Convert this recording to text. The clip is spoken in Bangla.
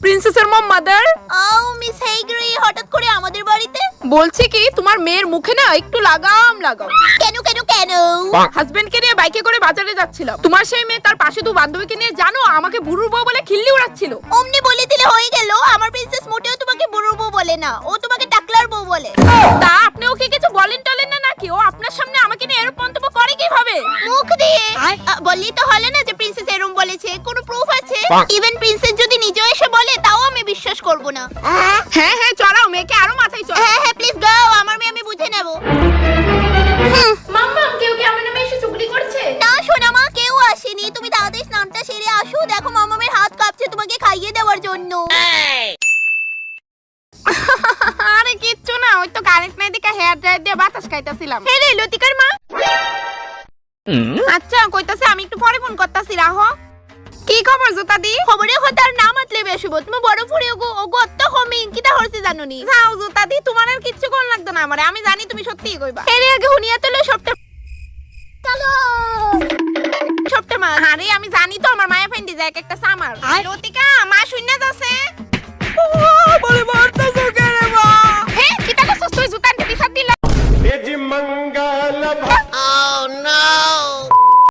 প্রিন্সেসের মম মাদার ও মিস হঠাৎ করে আমাদের বাড়িতে? বলছি কি তোমার মেয়ের মুখে না একটু লাগাম লাগাও কেন কেন কেন? হাজবেন্ডকে নিয়ে বাইকে করে বাজারে যাচ্ছিলাম। তোমার সেই মেয়ে তার পাশে দু বান্ধবীকে নিয়ে জানো আমাকে বুড়ুর বউ বলে খিল্লি উড়াচ্ছিল। অমনি বলে দিলে হয়ে গেল আমার প্রিন্সেস মোটেও তোমাকে বুড়োর বউ বলে না ও তোমাকে টাকলার বউ বলে। তা আপনি ওকে কিছু বলেন টলেন না নাকি? ও আপনার সামনে আমাকে নিয়ে এরকম মন্তব্য করে কীভাবে? মুখ দিয়ে? আ, বললেই তো হলো না যে প্রিন্সেস এরম বলেছে কোনো ইভেন প্রিন্সেস যদি নিজেও এসে বলে তাও আমি বিশ্বাস করব না। হ্যাঁ হ্যাঁ চড়াও মেয়েকে আরও মাথায় চড়াও। হ্যাঁ হ্যাঁ প্লিজ গাও আমার মেয়ে আমি বুঝে নেব। মাম্মা কেউ কি আমার নামে এসে চুগলি করছে? না শোনা মা কেউ আসেনি। তুমি তাড়াতাড়ি স্নানটা সেরে আসো। দেখো মামামের হাত কাঁপছে তোমাকে খাইয়ে দেওয়ার জন্য। আরে কিচ্ছু না ওই তো কারেন্ট নাই দিকে হেয়ার ড্রায়ার দিয়ে বাতাস খাইতাছিলাম। হে রে লতিকার মা। আচ্ছা কইতাছে আমি একটু পরে ফোন করতাছি রাহো। কি খবর জোতাদি? খবরে হতার নাম আতলে বেশি বেশিব তুমি বড় ফুড়ি ওগো ওগো অত কমি কিটা হরছে জানুনি? যাও জোতাদি তোমার আর কিচ্ছু কোন লাগতো না আমারে আমি জানি তুমি সত্যি কইবা এর আগে হুনিয়া তোলে সবটা চলো সবটা মা আরে আমি জানি তো আমার মায়া ফাইন্ডি যায় একটা সামার লতিকা মা শূন্য যাচ্ছে বলে মারতা সুকারে মা। হে কিটা কষ্ট তুই জুতান দিশা দিলা? এ জি মঙ্গল ভা ও oh, না